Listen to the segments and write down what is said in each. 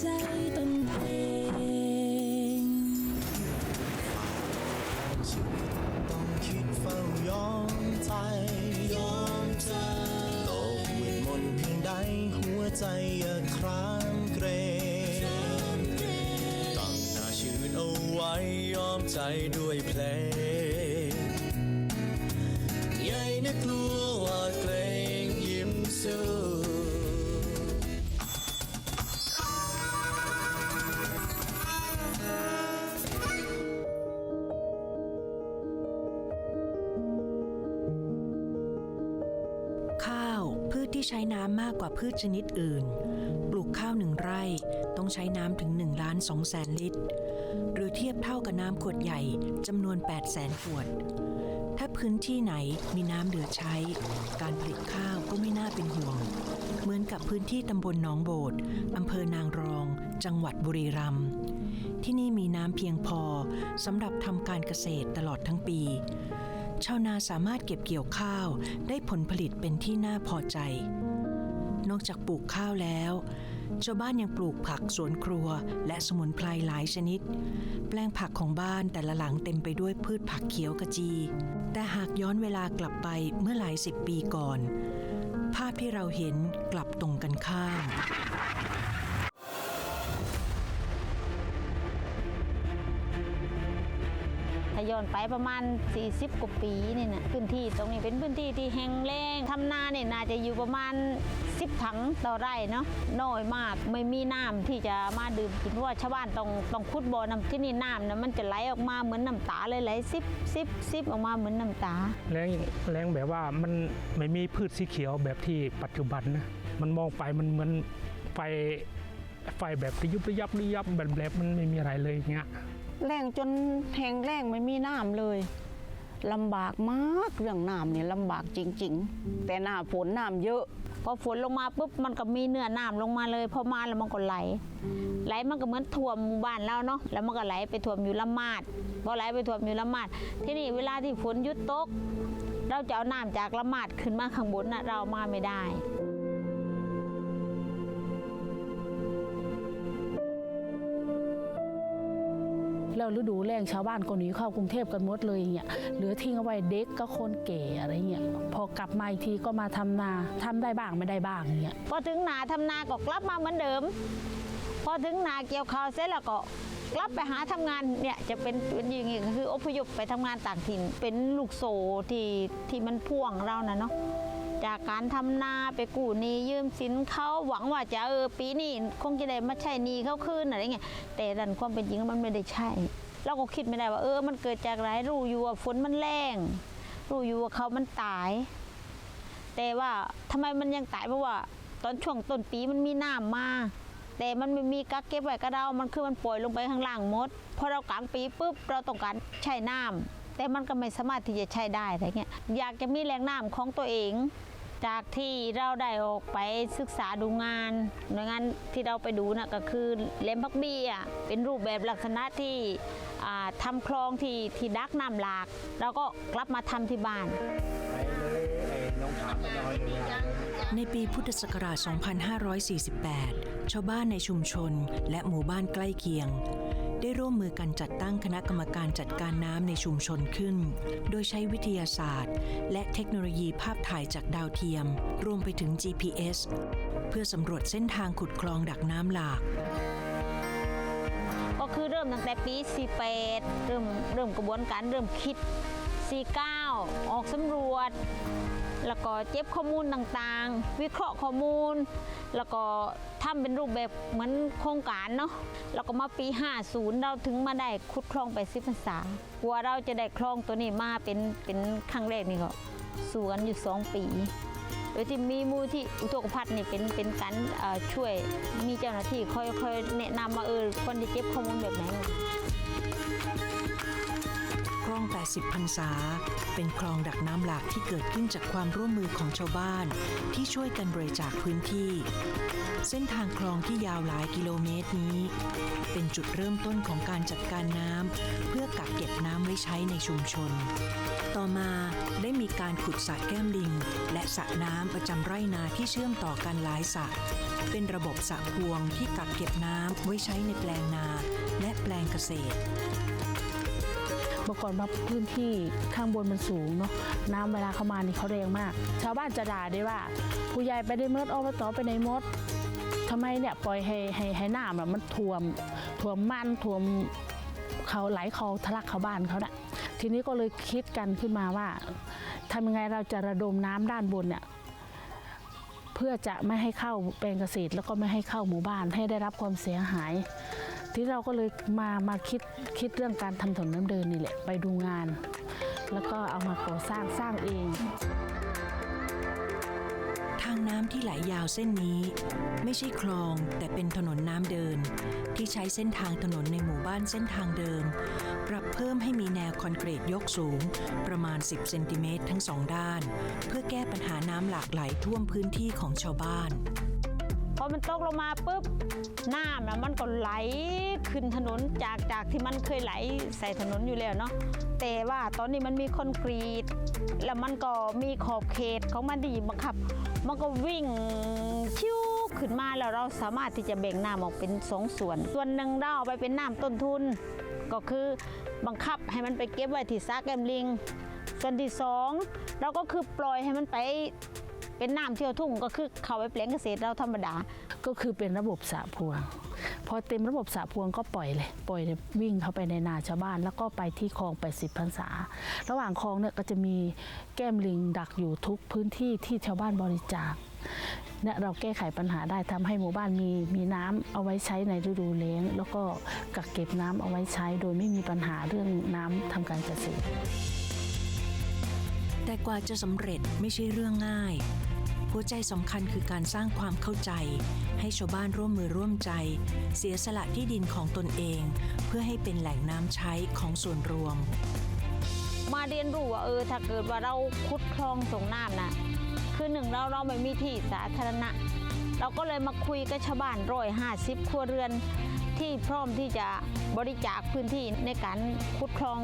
ใจตนเองต้องคิดเฝ้ายอมใจ ยอมใจโลกมืดมนเพียงใดหัวใจอย่าครามเกรงตั้งหน้าชื่นเอาไว้ยอมใจด้วยเพลงใหญ่นะกลัว น้ำมากกว่าพืชชนิดอื่น ปลูกข้าวหนึ่งไร่ต้องใช้น้ำถึง1ล้าน2แสนลิตร หรือเทียบเท่ากับน้ำขวดใหญ่จำนวน8แสนขวด ถ้าพื้นที่ไหนมีน้ำเหลือใช้ การผลิตข้าวก็ไม่น่าเป็นห่วง เหมือนกับพื้นที่ตำบลหนองโบดอำเภอนางรอง จังหวัดบุรีรัมย์ที่นี่มีน้ำเพียงพอสำหรับทำการเกษตรตลอดทั้งปีชาวนาสามารถเก็บเกี่ยวข้าวได้ผลผลิตเป็นที่น่าพอใจ นอกจากปลูกข้าวแล้ว ชาวบ้านยังปลูกผักสวนครัวและสมุนไพรหลายชนิด แปลงผักของบ้านแต่ละหลังเต็มไปด้วยพืชผักเขียวกระจี แต่หากย้อนเวลากลับไปเมื่อหลายสิบปีก่อน ภาพที่เราเห็นกลับตรงกันข้ามาย้อนไปประมาณ 40 กว่าปีนี่นะพื้นที่ตรงนี้เป็นพื้นที่ที่แห้งแล้งทำนาเนี่ยน่าจะอยู่ประมาณ 10 ถังต่อไร่เนาะน้อยมากไม่มีน้ำที่จะมาดื่มกินเพราะว่าชาวบ้านต้องต้องขุดบ่อน้ำที่นี่น้ำนะมันจะไหลออกมาเหมือนน้ำตาเลยไหลซิบซิบซิบออกมาเหมือนน้ำตาแรงแรงแบบว่ามันไม่มีพืชสีเขียวแบบที่ปัจจุบันนะมันมองไปมันเหมือนไฟไฟแบบระยุบระยับระยับแบบแบบมันไม่มีอะไรเลยอย่างเงี้ย แรงจนแห้งแรงไม่มีน้ำเลยลำบากมากเรื่องน้ำเนี่ยลำบากจริง ๆ แต่หน้าฝนน้ำเยอะพอฝนลงมาปุ๊บมันก็มีเนื้อน้ำลงมาเลยพอมาแล้วมันก็ไหล ไหลมันก็เหมือนท่วมหมู่บ้านเราเนาะแล้วมันก็ไหลไปท่วมอยู่ละมาดพอไหลไปท่วมอยู่ละมาดที่นี่เวลาที่ฝนหยุดตก เราจะเอาน้ำจากละมาดขึ้นมาข้างบนน่ะเรามาไม่ได้ แล้วฤดูแล้งชาวบ้านก็หนีเข้ากรุงเทพกันหมดเลยอย่างเงี้ยเหลือทิ้งเอาไว้เด็กก็คนแก่อะไรเงี้ยพอกลับมาอีกทีก็มาทำนาทำได้บ้างไม่ได้บ้างอย่างเงี้ยพอถึงนาทำนาก็กลับมาเหมือนเดิม พอถึงนาเกี่ยวข้าวเสร็จแล้วก็กลับไปหาทำงานเนี่ยจะเป็นเป็นอย่างงี้ก็คืออพยพไปทำงานต่างถิ่นเป็นลูกโซ่ที่ที่มันพ่วงเรานะเนาะ จากการทำนาไปกู้หนี้ยืมสินเขาหวังว่าจะเออปีนี้คงจะได้มาใช้หนี้เขาคืนอะไรเงี้ยแต่ดันความเป็นจริงมันไม่ได้ใช่เราก็คิดไม่ได้ว่าเออ มันเกิดจากอะไรรู้อยู่ว่าฝนมันแรงรู้อยู่ว่าเขามันตาย แต่ว่าทำไมมันยังตายเพราะว่า ตอนช่วงต้นปีมันมีน้ำมา แต่มันไม่มีกักเก็บไว้กระเดามันคือมันปล่อยลงไปข้างล่างมดพอเรากลางปีปุ๊บเราต้องการใช้น้ำแต่มันก็ไม่สามารถที่จะใช้ได้อะไรเงี้ยอยากจะมีแหล่งน้ำของตัวเอง จากที่เราได้ออกไปศึกษาดูงานหน่วยงานที่เราไปดูนะก็คือเลมพักบี้อะเป็นรูปแบบลักษณะที่อ่าทำคลองที่ที่ดักน้ำหลาก เราก็กลับมาทำที่บ้านในปีพุทธศักราช 2548 ชาวบ้านในชุมชนและหมู่บ้านใกล้เคียง ได้ร่วมมือกันจัดตั้งคณะกรรมการจัดการน้ำในชุมชนขึ้น โดยใช้วิทยาศาสตร์ และเทคโนโลยีภาพถ่ายจากดาวเทียม รวมไปถึง GPS เพื่อสำรวจเส้นทางขุดคลองดักน้ำหลาก ก็คือเริ่มตั้งแต่ปี 48 เริ่มเริ่มกระบวนการเริ่มคิด 49 ออกสำรวจ แล้วก็เก็บข้อมูลต่างๆ วิเคราะห์ข้อมูล แล้วก็ทำเป็นรูปแบบเหมือนโครงการเนาะแล้วก็มาปี 50 เราถึงมาได้ขุดคลองไปสิบพรรษากว่าเราจะได้คลองตัวนี้มาเป็นเป็นครั้งแรกนี่ก็สู้กันอยู่ 2 ปี โดยที่มีมูลที่อุทกภัทนี่เป็นเป็นการช่วยมีเจ้าหน้าที่คอยคอยแนะนำว่าเออคนที่เก็บข้อมูลแบบไหน 80พรรษา เป็นคลองดักน้ำหลากที่เกิดขึ้นจากความร่วมมือของชาวบ้าน ที่ช่วยกันบริจาคพื้นที่ เส้นทางคลองที่ยาวหลายกิโลเมตรนี้ เป็นจุดเริ่มต้นของการจัดการน้ำเพื่อกักเก็บน้ำไว้ใช้ในชุมชน ต่อมาได้มีการขุดสระแก้มลิง และสระน้ำประจำไร่นาที่เชื่อมต่อกันหลายสระเป็นระบบสระพวงที่กักเก็บน้ำไว้ใช้ในแปลงนาและแปลงเกษตร เมื่อก่อนว่าพื้นที่ข้างบนมันสูงเนาะน้ำเวลาเข้ามานี่เขาแรงมาก ชาวบ้านจะด่าได้ว่า ผู้ใหญ่ไปได้มดอบตไปในมดทำไมเนี่ยปล่อยให้ให้ให้น้ำอะมันท่วมท่วมมันท่วมเขาไหลเขาทะลักเข้าบ้านเขาเน่ะทีนี้ก็เลยคิดกันขึ้นมาว่าทำยังไงเราจะระดมน้ำด้านบนเนี่ยเพื่อจะไม่ให้เข้าแปลงเกษตร แล้วก็ไม่ให้เข้าหมู่บ้านให้ได้รับความเสียหาย ที่เราก็เลยมามาคิดคิดเรื่องการทำถนนน้ำเดินนี่แหละ ไปดูงาน แล้วก็เอามาก่อสร้างสร้างเอง ทางน้ำที่ไหลยาวเส้นนี้ ไม่ใช่คลองแต่เป็นถนนน้ำเดิน ที่ใช้เส้นทางถนนในหมู่บ้านเส้นทางเดิม ปรับเพิ่มให้มีแนวคอนกรีตยกสูง ประมาณ 10เซนติเมตรทั้งสองด้าน เพื่อแก้ปัญหาน้ำหลากไหลท่วมพื้นที่ของชาวบ้าน มันตกลงมาปุ๊บน้ำนะมันก็ไหลขึ้นถนนจากจากที่มันเคยไหลใส่ถนนอยู่แล้วเนาะแต่ว่าตอนนี้มันมีคอนกรีต แล้วมันก็มีขอบเขตของมันดีบังคับ มันก็วิ่งชิวขึ้นมาแล้วเราสามารถที่จะแบ่งน้ำออกเป็นสองส่วน ส่วนหนึ่งเราเอาไปเป็นน้ำต้นทุน ก็คือบังคับให้มันไปเก็บไว้ที่ซากแกมลิง ส่วนที่สองเราก็คือปล่อยให้มันไป เป็นน้ำเที่ยวทุ่งก็คือเขาไปแปลงเกษตรเราธรรมดา ก็คือเป็นระบบสระพวง พอเต็มระบบสระพวงก็ปล่อยเลย ปล่อยเลยวิ่งเข้าไปในนาชาวบ้าน แล้วก็ไปที่คลอง80พรรษา ระหว่างคลองเนี่ยก็จะมีแก้มลิงดักอยู่ทุกพื้นที่ที่ชาวบ้านบริจาคเนี่ยเราแก้ไขปัญหาได้ทำให้หมู่บ้านมีมีน้ำเอาไว้ใช้ในฤดูแล้งแล้วก็กักเก็บน้ำเอาไว้ใช้ โดยไม่มีปัญหาเรื่องน้ำทำการเกษตรแต่กว่าจะสำเร็จไม่ใช่เรื่องง่าย หัวใจสำคัญคือการสร้างความเข้าใจ ให้ชาวบ้านร่วมมือร่วมใจ เสียสละที่ดินของตนเอง เพื่อให้เป็นแหล่งน้ำใช้ของส่วนรวม มาเรียนรู้ว่าเออถ้าเกิดว่าเราขุดคลองส่งน้ำนะคือหนึ่งเราเราไม่มีที่สาธารณะ เราก็เลยมาคุยกับชาวบ้านร้อยห้าสิบครัวเรือนที่พร้อมที่จะบริจาคพื้นที่ในการขุดคลอง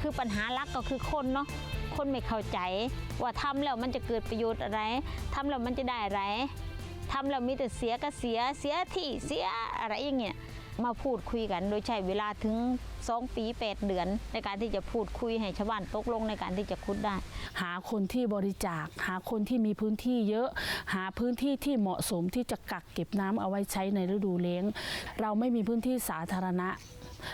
คือปัญหาหลักก็คือคนเนาะ คนไม่เข้าใจ ว่าทำแล้วมันจะเกิดประโยชน์อะไรทำแล้วมันจะได้อะไรทำแล้วมีแต่เสียก็เสียเสียที่เสียอะไรอย่างเงี้ยมาพูดคุยกันโดยใช้เวลาถึง 2 ปี 8 เดือน ในการที่จะพูดคุยให้ชาวบ้านตกลงในการที่จะขุดได้ หาคนที่บริจาค หาคนที่มีพื้นที่เยอะ หาพื้นที่ที่เหมาะสมที่จะกักเก็บน้ำเอาไว้ใช้ในฤดูเลี้ยง เราไม่มีพื้นที่สาธารณะ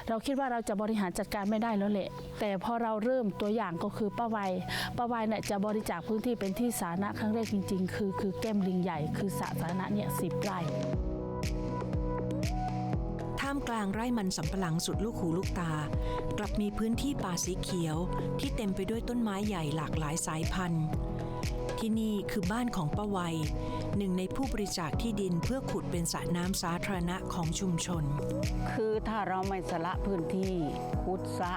เราคิดว่าเราจะบริหารจัดการไม่ได้แล้วแหละ แต่พอเราเริ่มตัวอย่างก็คือป้าวัยป้าวัยเนี่ยจะบริจาคพื้นที่เป็นที่สาธารณะครั้งแรกจริง ๆ คือคือแก้มลิงใหญ่คือสาธารณะเนี่ยสิบไร่ท่ามกลางไร่มันสำปะหลังสุดลูกหูลูกตา กลับมีพื้นที่ป่าสีเขียว ที่เต็มไปด้วยต้นไม้ใหญ่หลากหลายสายพันธุ์ ที่นี่คือบ้านของป้าวัย หนึ่งในผู้บริจาคที่ดินเพื่อขุดเป็นสระน้ำสาธารณะของชุมชน คือถ้าเราไม่สละพื้นที่คุดสะ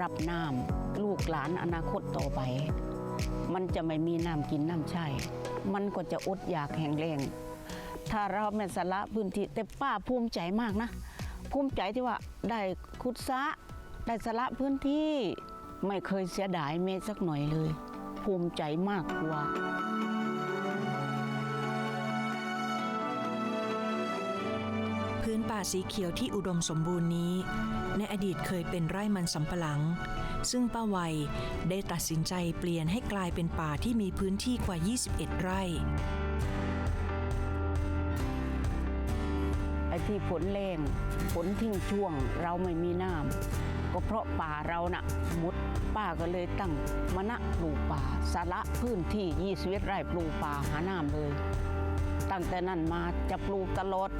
รับน้ำลูกหลานอนาคตต่อไป มันจะไม่มีน้ำกินน้ำใช้ มันก็จะอดอยากแห้งแล้งถ้าเราไม่สละพื้นที่แต่ป้าภูมิใจมากนะ ภูมิใจที่ว่าได้คุดสะได้สละพื้นที่ไม่เคยเสียดายแม้สักหน่อยเลย ภูมิใจมากกว่าพื้นป่าสีเขียวที่อุดมสมบูรณ์นี้ ในอดีตเคยเป็นไร่มันสำปะหลัง ซึ่งป้าวัยได้ตัดสินใจเปลี่ยนให้กลายเป็นป่าที่มีพื้นที่กว่า 21 ไร่ ไอ้ที่ฝนแรงฝนทิ้งช่วงเราไม่มีน้ำก็เพราะป่าเราน่ะมุด ป้าก็เลยตั้งมณะปลูกป่าสาระพื้นที่ 21 ไร่ปลูกป่าหาน้ำเลย ตั้งแต่นั้นมาจะปลูกตลอด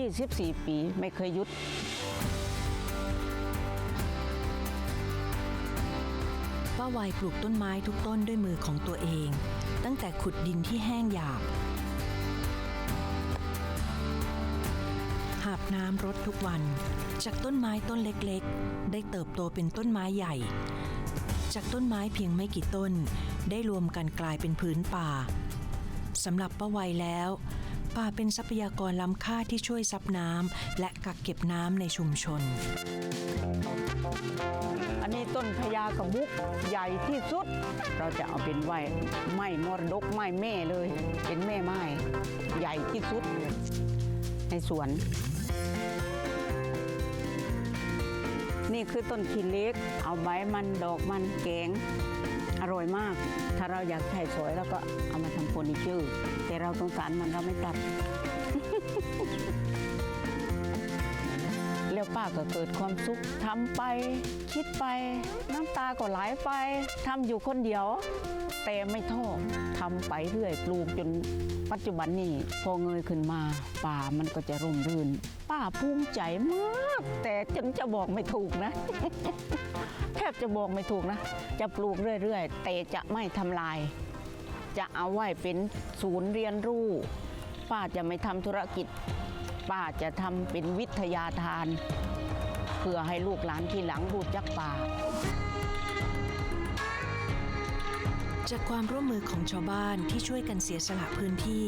24 ปีไม่เคยหยุดป้าวัยปลูกต้นไม้ทุกต้นด้วยมือของตัวเอง ตั้งแต่ขุดดินที่แห้งหยาบหาบน้ำรดทุกวัน จากต้นไม้ต้นเล็กๆ ได้เติบโตเป็นต้นไม้ใหญ่ จากต้นไม้เพียงไม่กี่ต้น ได้รวมกันกลายเป็นพื้นป่าสำหรับป้าวัยแล้ว ป่าเป็นทรัพยากรล้ำค่าที่ช่วยซับน้ำและกักเก็บน้ำในชุมชน อันนี้ต้นพญากระบุกใหญ่ที่สุด เราจะเอาเป็นไหวไม้มรดกไม้แม่เลย เป็นแม่ไม้ใหญ่ที่สุด ในสวน นี่คือต้นขีเล็ก เอาใบมันดอกมันแกงอร่อยมาก ถ้าเราอยากใช้สวยแล้วก็เอามาทำเฟอร์นิเจอร์ แต่เราสงสารมันเราไม่ตัด ป้าก็เกิดความสุขทำไปคิดไป น้ำตาก็ไหลไปทำอยู่คนเดียว แต่ไม่ท้อทำไปเรื่อยปลูกจนปัจจุบันนี้พอเงยขึ้นมา ป่ามันก็จะร่มรื่น ป้าภูมิใจมาก แต่จนจะบอกไม่ถูกนะ แทบจะบอกไม่ถูกนะ จะปลูกเรื่อยๆ แต่จะไม่ทำลาย จะเอาไว้เป็นศูนย์เรียนรู้ ป้าจะไม่ทำธุรกิจป้าจะทำเป็นวิทยาทาน เพื่อให้ลูกหลานที่หลังรู้จักป่าจากความร่วมมือของชาวบ้านที่ช่วยกันเสียสละพื้นที่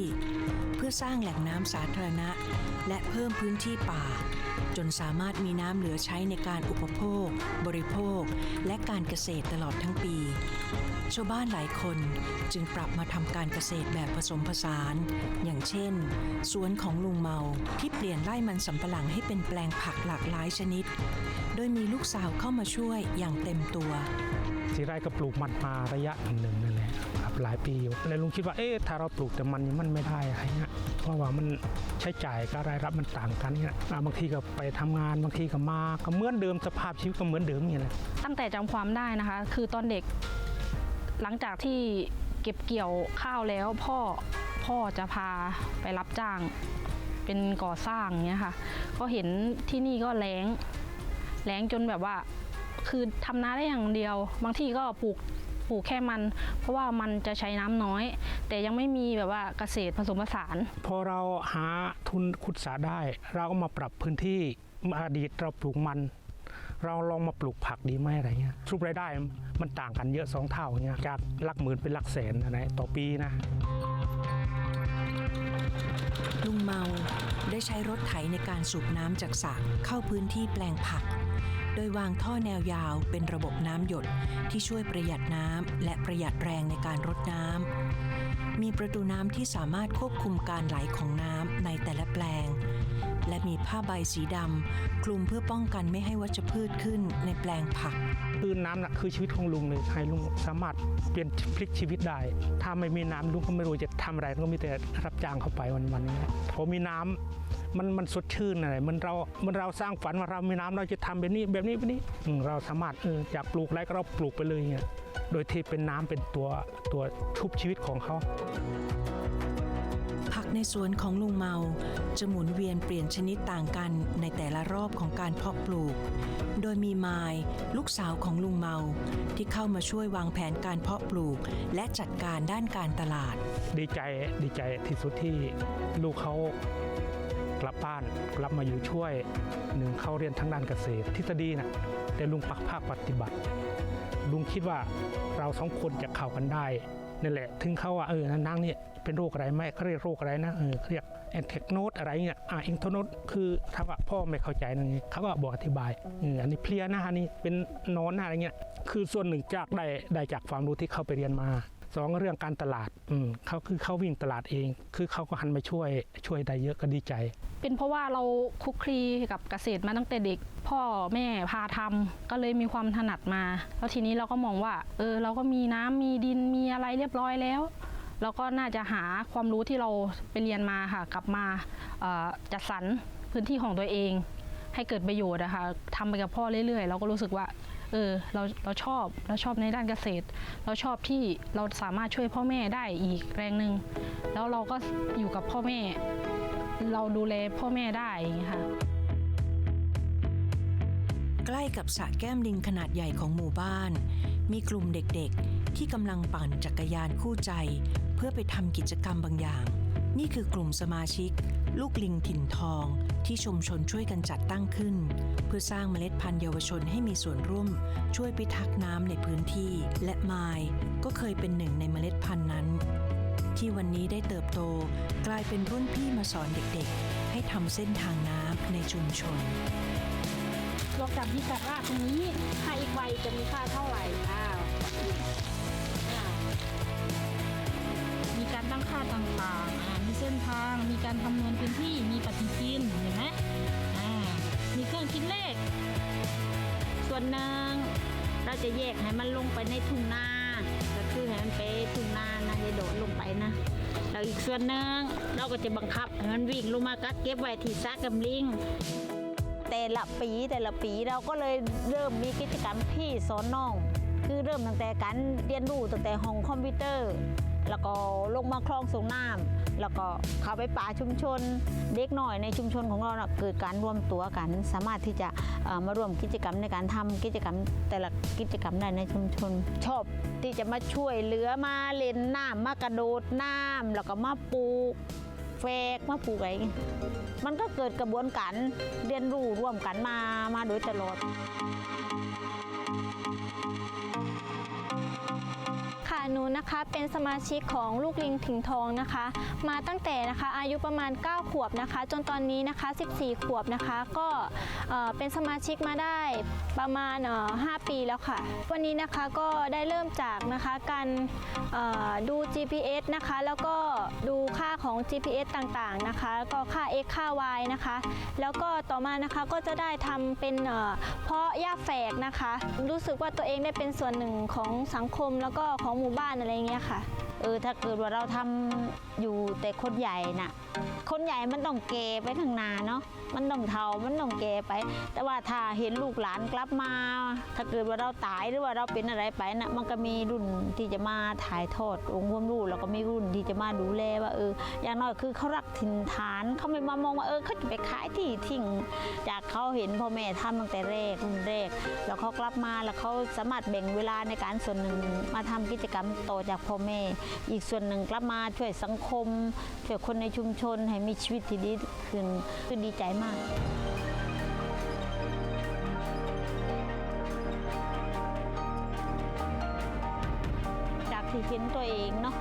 เพื่อสร้างแหล่งน้ำสาธารณะ และเพิ่มพื้นที่ป่า จนสามารถมีน้ำเหลือใช้ในการอุปโภค บริโภค และการเกษตรตลอดทั้งปี ชาวบ้านหลายคนจึงปรับมาทำการเกษตรแบบผสมผสาน อย่างเช่น สวนของลุงเมาที่เปลี่ยนไร่มันสำปะหลังให้เป็นแปลงผักหลากหลายชนิด โดยมีลูกสาวเข้ามาช่วยอย่างเต็มตัวสีไร่ก็ปลูกมันมาระยะหนึ่งนั่นแหละครับหลายปีอยู่เลยลุงคิดว่าเอ๊ะถ้าเราปลูกแต่มันนี่มันไม่ได้อะไรเงี้ยเพราะว่ามันใช้จ่ายกับรายรับมันต่างกันเนี่ยอ่าบางทีก็ไปทำงานบางทีก็มาก็เหมือนเดิมสภาพชีวิตก็เหมือนเดิมอย่างนี้แหละ ตั้งแต่จำความได้นะคะ คือตอนเด็ก หลังจากที่เก็บเกี่ยวข้าวแล้วพ่อพ่อจะพาไปรับจ้างเป็นก่อสร้างเงี้ยค่ะ ก็เห็นที่นี่ก็แล้งแล้งจนแบบว่าคือทำนาได้อย่างเดียว บางที่ก็ปลูกปลูกแค่มัน เพราะว่ามันจะใช้น้ำน้อย แต่ยังไม่มีแบบว่าเกษตรผสมผสาน พอเราหาทุนขุดสาได้ เราก็มาปรับพื้นที่อดีตเราปลูกมัน เราลองมาปลูกผักดีไหมอะไรเงี้ยทุกรายได้มันต่างกันเยอะสองเท่าเงี้ยจากหลักหมื่นเป็นหลักแสนอะไรต่อปีนะ ลุงเมาได้ใช้รถไถในการสูบน้ำจากสระเข้าพื้นที่แปลงผัก โดยวางท่อแนวยาวเป็นระบบน้ำหยดที่ช่วยประหยัดน้ำและประหยัดแรงในการรดน้ำมีประตูน้ำที่สามารถควบคุมการไหลของน้ำในแต่ละแปลง และมีผ้าใบสีดำคลุมเพื่อป้องกันไม่ให้วัชพืชขึ้นในแปลงผัก คือน้ำน่ะคือชีวิตของลุงเลยให้ลุงสามารถเปลี่ยนพลิกชีวิตได้ ถ้าไม่มีน้ำลุงก็ไม่รู้จะทำอะไรก็มีแต่รับจ้างเข้าไปวันๆนี้พอมีน้ำมันมันสดชื่นอะไรมันเรา มันเราสร้างฝันว่าเรามีน้ำเราจะทำแบบนี้แบบนี้แบบนี้เราสามารถเอออยากปลูกอะไรก็เราปลูกไปเลยเงี้ยโดยที่เป็นน้ำเป็นตัวตัวชุบชีวิตของเขา ในสวนของลุงเมาจะหมุนเวียนเปลี่ยนชนิดต่างกันในแต่ละรอบของการเพาะปลูก โดยมีมายลูกสาวของลุงเมา ที่เข้ามาช่วยวางแผนการเพาะปลูก และจัดการด้านการตลาด ดีใจดีใจที่สุดที่ลูกเขากลับบ้านกลับมาอยู่ช่วยหนึ่งเขาเรียนทางด้านเกษตร ทฤษฎีนะแต่ลุงปักภาคปฏิบัติ ลุงคิดว่าเราสองคนจะเข้ากันได้ นั่นแหละ ถึงเขาว่าเออนางเนี่ยเป็นโรคอะไรไหมเขาเรียกโรคอะไรนะเออเรียกแอนเทคโนดอะไรเนี่ยอ่าอิงโทโนดคือถ้าว่าพ่อไม่เข้าใจนั่นเองเขาก็บอกอธิบายเอออันนี้เพลียนะอันนี้เป็นนอนนะอะไรเงี้ยคือส่วนหนึ่งจากได้ได้จากความรู้ที่เขาไปเรียนมา สองเรื่องการตลาดอืมเขาคือเขาวิ่งตลาดเอง คือเขาก็หันมาช่วยช่วยได้เยอะก็ดีใจ เป็นเพราะว่าเราคุกคลีกับเกษตรมาตั้งแต่เด็ก พ่อแม่พาทำก็เลยมีความถนัดมา แล้วทีนี้เราก็มองว่า เออ เราก็มีน้ำมีดินมีอะไรเรียบร้อยแล้วเราก็น่าจะหาความรู้ที่เราไปเรียนมาค่ะ กลับมาจัดสรรพื้นที่ของตัวเอง ให้เกิดประโยชน์นะคะทำไปกับพ่อเรื่อยๆ เราก็รู้สึกว่า เออเราเราชอบเราชอบในด้านเกษตร เราชอบที่เราสามารถช่วยพ่อแม่ได้อีกแรงหนึ่งแล้วเราก็อยู่กับพ่อแม่ เราดูแลพ่อแม่ได้อย่างนี้ค่ะใกล้กับสระแก้มลิงขนาดใหญ่ของหมู่บ้าน มีกลุ่มเด็กๆ ที่กำลังปั่นจักรยานคู่ใจ เพื่อไปทำกิจกรรมบางอย่าง นี่คือกลุ่มสมาชิก ลูกลิงถิ่นทอง ที่ชุมชนช่วยกันจัดตั้งขึ้น เพื่อสร้างเมล็ดพันธุ์เยาวชนให้มีส่วนร่วม ช่วยพิทักษ์น้ำในพื้นที่ และไมายก็เคยเป็นหนึ่งในเมล็ดพันธุ์นั้น ที่วันนี้ได้เติบโตกลายเป็นรุ่นพี่มาสอนเด็กๆ ให้ทำเส้นทางน้ำในชุมชนเราจับที่กัดว่าตรงนี้ถ้าอีกใบจะมีค่าเท่าไหร่อ้า ส้นทาง มีการคำนวณพื้นที่มีปฏิทินเห็นไหมอ่ามีเครื่องคิดเลข ส่วนหนึ่งเราจะแยกให้มันลงไปในทุ่งนาก็คือให้มันไปทุ่งนานะอย่าโดดลงไปนะแล้วอีกส่วนหนึ่งเราก็จะบังคับให้มันวิ่งลงมากักเก็บไว้ที่ซากกำลิงแต่ละปีแต่ละปีเราก็เลยเริ่มมีกิจกรรมพี่สอนน้อง คือเริ่มตั้งแต่การเรียนรู้ตั้งแต่ห้องคอมพิวเตอร์ แล้วก็ลงมาคลองส่งน้ำ แล้วก็เข้าไปป่าชุมชน เด็กหน่อยในชุมชนของเราเกิดการรวมตัวกัน สามารถที่จะมาร่วมกิจกรรมในการทำกิจกรรมแต่ละกิจกรรมได้ในชุมชน ชอบที่จะมาช่วยเหลือมาเล่นน้ำมากระโดดน้ำแล้วก็มาปลูกแฟกมาปลูกอะไรอย่างมันก็เกิดกระบวนการเรียนรู้ร่วมกันมามาโดยตลอด หนูนะคะเป็นสมาชิกของลูกลิงถิงทองนะคะ มาตั้งแต่นะคะอายุประมาณ 9 ขวบนะคะ จนตอนนี้นะคะ 14 ขวบนะคะ ก็เป็นสมาชิกมาได้ประมาณ 5 ปีแล้วค่ะ วันนี้นะคะก็ได้เริ่มจากนะคะการดู GPS นะคะ แล้วก็ดูค่าของ GPS ต่างๆนะคะ ก็ค่า x ค่า y นะคะ แล้วก็ต่อมานะคะก็จะได้ทำเป็นเพาะหญ้าแฝกนะคะ รู้สึกว่าตัวเองได้เป็นส่วนหนึ่งของสังคมแล้วก็ของหมู่บ้านอะไรเงี้ยค่ะ เออถ้าเกิดว่าเราทำอยู่แต่คนใหญ่น่ะ คนใหญ่มันต้องเกไปข้างหน้าเนาะมันต้องเทามันต้องเกไป แต่ว่าถ้าเห็นลูกหลานกลับมา ถ้าเกิดว่าเราตายหรือว่าเราเป็นอะไรไปน่ะมันก็มีรุ่นที่จะมาถ่ายทอดองค์ความรู้แล้วก็มีรุ่นที่จะมาดูแลว่าเอออย่างน้อยคือเขารักถิ่นฐานเขาไม่มามองว่าเออเขาจะไปขายที่ทิ้งจากเขาเห็นพ่อแม่ทำตั้งแต่แรกรุ่นแรก แล้วเขากลับมาแล้วเขาสามารถแบ่งเวลาในการส่วนหนึ่งมาทำกิจกรรมต่อจากพ่อแม่อีกส่วนหนึ่งกลับมาช่วยสังคม ช่วยคนในชุมชนให้มีชีวิตที่ดีขึ้นคือดีใจมากจากที่เห็นตัวเองเนาะ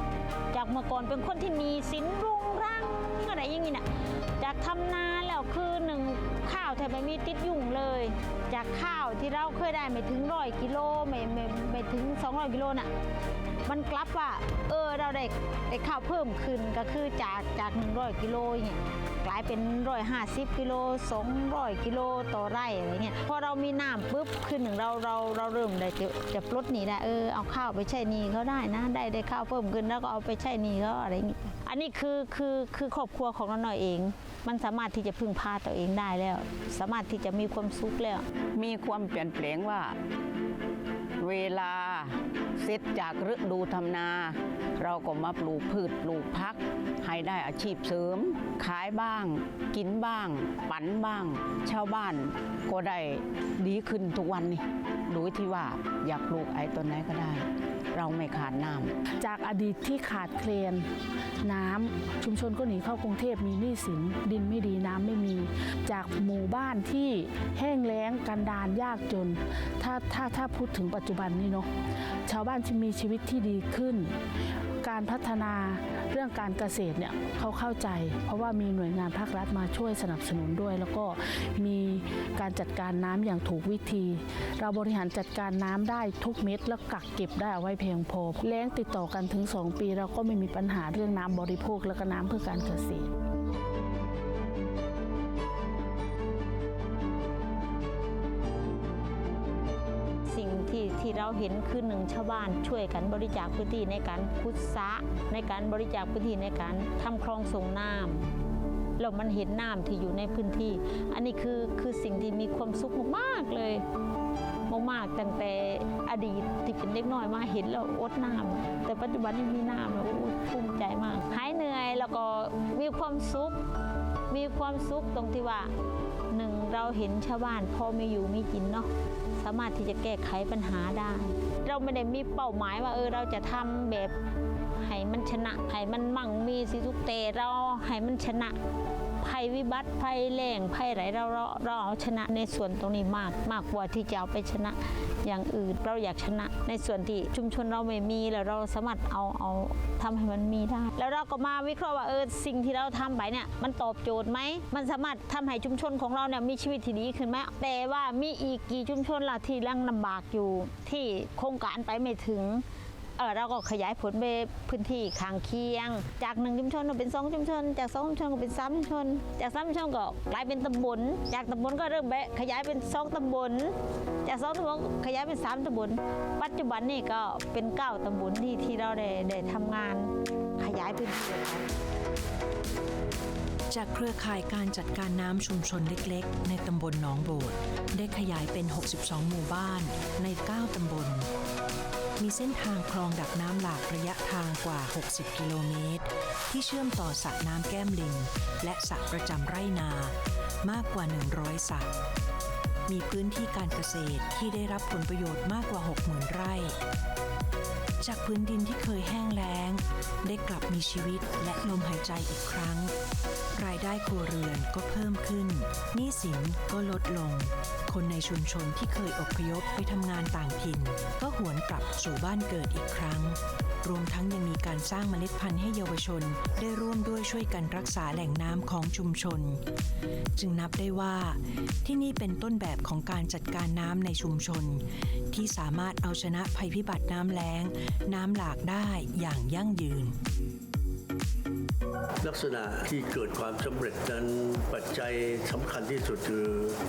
จากเมื่อก่อนเป็นคนที่มีสินรุงรังอะไรอย่างนี้น่ะจากทำนา บไม่มีติดยุ่งเลย จากข้าวที่เราเคยได้ไม่ถึงร้อยกิโลไม่ไม่ไม่ถึง 200 กิโลน่ะมันกลับว่า เออเราได้ได้ข้าวเพิ่มขึ้นก็คือจากจาก 100 กิโลอย่างเงี้ยกลายเป็น150กิโล200กิโลต่อไร่อะไรเงี้ยพอเรามีน้ำปุ๊บคือหนึ่งเราเราเราเริ่มได้จะจะปลดหนี้ได้เออเอาข้าวไปใช้หนี้เขาได้นะได้ได้ข้าวเพิ่มขึ้นแล้วก็เอาไปใช้หนี้เขาอะไรอย่างงี้อันนี้คือคือคือครอบครัวของเราหน่อยเอง มันสามารถที่จะพึ่งพาตัวเองได้แล้ว สามารถที่จะมีความสุขแล้ว มีความเปลี่ยนแปลงว่า เวลา เสร็จจากฤดูทำนา เราก็มาปลูกพืชปลูกพัก ให้ได้อาชีพเสริม ขายบ้าง กินบ้าง ปันบ้าง ชาวบ้านก็ได้ดีขึ้นทุกวันนี้โดยที่ว่าอยากปลูกไอ้ต้นไหนก็ได้ เราไม่ขาดน้ำจากอดีตที่ขาดเคลนน้ำชุมชนก็หนีเข้ากรุงเทพมีหนี้สินดินไม่ดีน้ำไม่มี จากหมู่บ้านที่แห้งแล้งกันดารยากจน ถ้าถ้าถ้าพูดถึงปัจจุบันนี้เนาะชาวบ้านจะมีชีวิตที่ดีขึ้น การพัฒนาเรื่องการเกษตรเนี่ยเขาเข้าใจ เพราะว่ามีหน่วยงานภาครัฐมาช่วยสนับสนุนด้วย แล้วก็มีการจัดการน้ำอย่างถูกวิธี เราบริหารจัดการน้ำได้ทุกเม็ด แล้วกักเก็บได้เอาไว้เพียงพอแล้งติดต่อกันถึง 2 ปี เราก็ไม่มีปัญหาเรื่องน้ำบริโภคแล้วก็น้ำเพื่อการเกษตร ที่เราเห็นคือหนึ่งชาวบ้านช่วยกันบริจาคพื้นที่ในการขุดสระในการบริจาคพื้นที่ในการทำคลองส่งน้ำแล้วมันเห็นน้ำที่อยู่ในพื้นที่ อันนี้คือคือสิ่งที่มีความสุขมากๆเลยมากๆตั้งแต่อดีตที่เป็นเด็กน้อยมาเห็นแล้วอดน้ำแต่ปัจจุบันนี้มีน้ำแล้วภูมิใจมากหายเหนื่อยแล้วก็มีความสุขมีความสุขตรงที่ว่าหนึ่งเราเห็นชาวบ้านพอมีอยู่มีกินเนาะ สามารถที่จะแก้ไขปัญหาได้ เราไม่ได้มีเป้าหมายว่าเออเราจะทำแบบให้มันชนะให้มันมั่งมีสิทุกเตเราให้มันชนะ ภัยวิบัติภัยแรงภัยไหลเราเราเราเอาชนะในส่วนตรงนี้มากมากกว่าที่จะเอาไปชนะอย่างอื่นเราอยากชนะในส่วนที่ชุมชนเราไม่มีแล้วเราสามารถเอาเอาทำให้มันมีได้ แล้วเราก็มาวิเคราะห์ว่าเออสิ่งที่เราทำไปเนี่ยมันตอบโจทย์ไหมมันสามารถทำให้ชุมชนของเราเนี่ยมีชีวิตที่ดีขึ้นไหมแต่ว่ามีอีกกี่ชุมชนล่ะที่ยังลำบากอยู่ที่โครงการไปไม่ถึง ออเราก็ขยายผลไปพื้นที่ข้างเคียง จากหนึ่งชุมชนเป็นสองชุมชน จากสองชุมชนก็เป็นสามชุมชน จากสามชุมชนก็กลายเป็นตำบล จากตำบลก็เริ่มไปขยายเป็นสองตำบล จากสองตำบลขยายเป็นสามตำบล ปัจจุบันนี่ก็เป็นเก้าตำบลที่ที่เราได้ได้ทำงานขยายพื้นที่จากเครือข่ายการจัดการน้ำชุมชนเล็กๆ ในตำบลหนองโบดได้ขยายเป็น 62 หมู่บ้านใน 9 ตำบล มีเส้นทางคลองดักน้ำหลากระยะทางกว่า 60 กิโลเมตร ที่เชื่อมต่อสระน้ำแก้มลิง และสระประจำไร่นา มากกว่า 100สระมีพื้นที่การเกษตรที่ได้รับผลประโยชน์มากกว่า 60,000 ไร่ จากพื้นดินที่เคยแห้งแล้ง ได้กลับมีชีวิตและลมหายใจอีกครั้ง รายได้ครัวเรือนก็เพิ่มขึ้นหนี้สินก็ลดลง คนในชุมชนที่เคยอพยพไปทำงานต่างถิ่น ก็หวนกลับสู่บ้านเกิดอีกครั้ง รวมทั้งยังมีการสร้างเมล็ดพันธุ์ให้เยาวชน ได้ร่วมด้วยช่วยกันรักษาแหล่งน้ำของชุมชน จึงนับได้ว่าที่นี่เป็นต้นแบบของการจัดการน้ำในชุมชน ที่สามารถเอาชนะภัยพิบัติน้ำแล้ง น้ำหลากได้อย่างยั่งยืน ลักษณะที่เกิดความสำเร็จนั้นปัจจัยสำคัญที่สุดคือ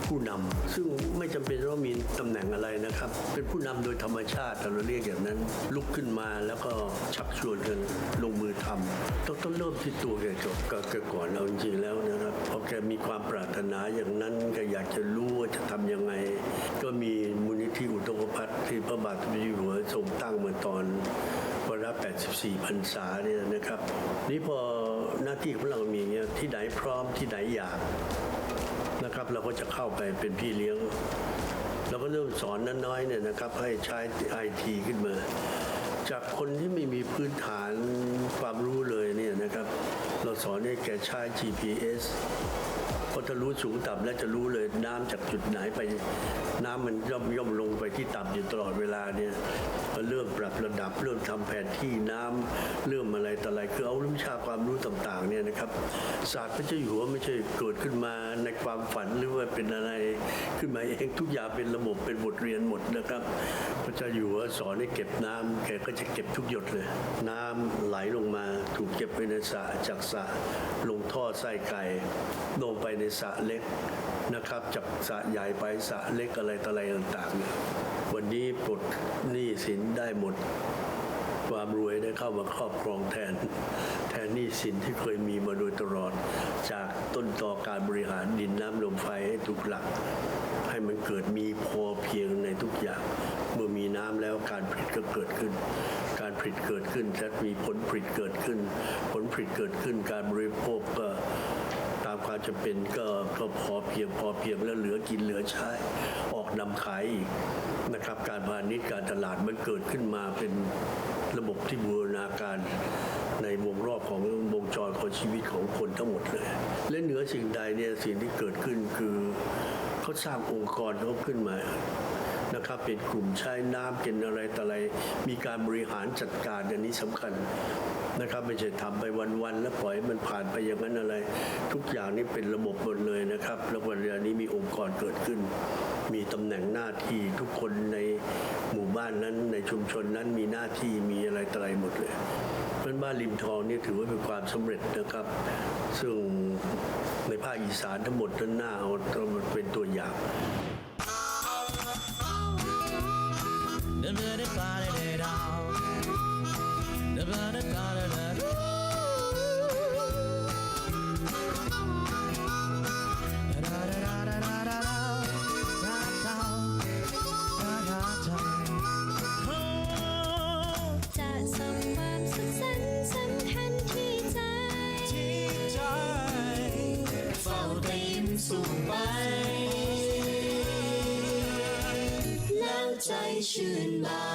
ผู้นำซึ่งไม่จำเป็นต้องมีตำแหน่งอะไรนะครับ เป็นผู้นำโดยธรรมชาติเราเรียกอย่างนั้น ลุกขึ้นมาแล้วก็ชักชวนกันลงมือทำต้องต้องเริ่มที่ตัวแกก่อนก็แกก่อนเราจริงๆแล้วนะครับพอแกมีความปรารถนาอย่างนั้นแกอยากจะรู้ว่าจะทำยังไง ก็มีมูลนิธิอุตกพัฒน์ที่พระบาทสมเด็จอยู่หัวทรงตั้งเมื่อตอน 84พรรษาเนี่ยนะครับ นี่พอหน้าที่ของเรามีเงี้ยที่ไหนพร้อมที่ไหนอยากนะครับเราก็จะเข้าไปเป็นพี่เลี้ยง เราก็เริ่มสอนน้อยๆเนี่ยนะครับ ให้ใช้ไอทีขึ้นมา จากคนที่ไม่มีพื้นฐานความรู้เลยเนี่ยนะครับ เราสอนให้แกใช้ GPS เพราะถ้ารู้สูงต่ำแล้วจะรู้เลยน้ำจากจุดไหนไป น้ำมันย่อมย่อมลงไปที่ต่ำอยู่ตลอดเวลาเนี่ย เริ่มปรับระดับเริ่มทำแผนที่น้ำเริ่มอะไรต่ออะไรคือเอาวิชาความรู้ต่างๆเนี่ยนะครับศาสตร์พระเจ้าอยู่หัวไม่ใช่เกิดขึ้นมาในความฝันหรือว่าเป็นอะไรขึ้นมาเองทุกอย่างเป็นระบบเป็นบทเรียนหมดนะครับ พระเจ้าอยู่หัวสอนให้เก็บน้ำแกก็จะเก็บทุกหยดเลย น้ำไหลลงมาถูกเก็บไว้ในสระจากสระลงท่อไส้ไก่ลงไปในสระเล็กนะครับจากสระใหญ่ไปสระเล็กอะไรต่ออะไรต่างๆเนี่ย วันนี้ปลดหนี้สินได้หมด ความรวยได้เข้ามาครอบครองแทน แทนหนี้สินที่เคยมีมาโดยตลอด จากต้นต่อการบริหารดินน้ำลมไฟให้ถูกหลัก ให้มันเกิดมีพอเพียงในทุกอย่าง เมื่อมีน้ำแล้วการผลิตก็เกิดขึ้นการผลิตเกิดขึ้นจะมีผลผลิตเกิดขึ้น ผลผลิตเกิดขึ้น การบริโภคก็ตามความจำเป็นก็ก็พอเพียงพอเพียงแล้วเหลือกินเหลือใช้ นำขายอีกนะครับการพาณิชย์การตลาดมันเกิดขึ้นมาเป็นระบบที่บูรณาการในวงรอบของวงจรของชีวิตของคนทั้งหมดเลย และเหนือสิ่งใดเนี่ยสิ่งที่เกิดขึ้นคือเขาสร้างองค์กรเขาขึ้นมานะครับเป็นกลุ่มใช้น้ำเป็นอะไรต่ออะไร มีการบริหารจัดการอันนี้สำคัญ นะครับไม่ใช่ทำไปวันๆแล้วปล่อยมันผ่านไปอย่างนั้นอะไร ทุกอย่างนี่เป็นระบบหมดเลยนะครับ แล้ววันนี้มีองค์กรเกิดขึ้น มีตำแหน่งหน้าที่ทุกคนในหมู่บ้านนั้นในชุมชนนั้นมีหน้าที่มีอะไรต่ออะไรหมดเลยเพราะฉะนั้นบ้านริมทองนี่ถือว่าเป็นความสำเร็จนะครับ ซึ่งในภาคอีสานทั้งหมดนั้นหน่าเอาเป็นตัวอย่าง จะส่งความสุขสันต์สำคัญที่ใจใจเฝ้าแต่ยิ้มสู่ไป แล้วใจชื่นบาน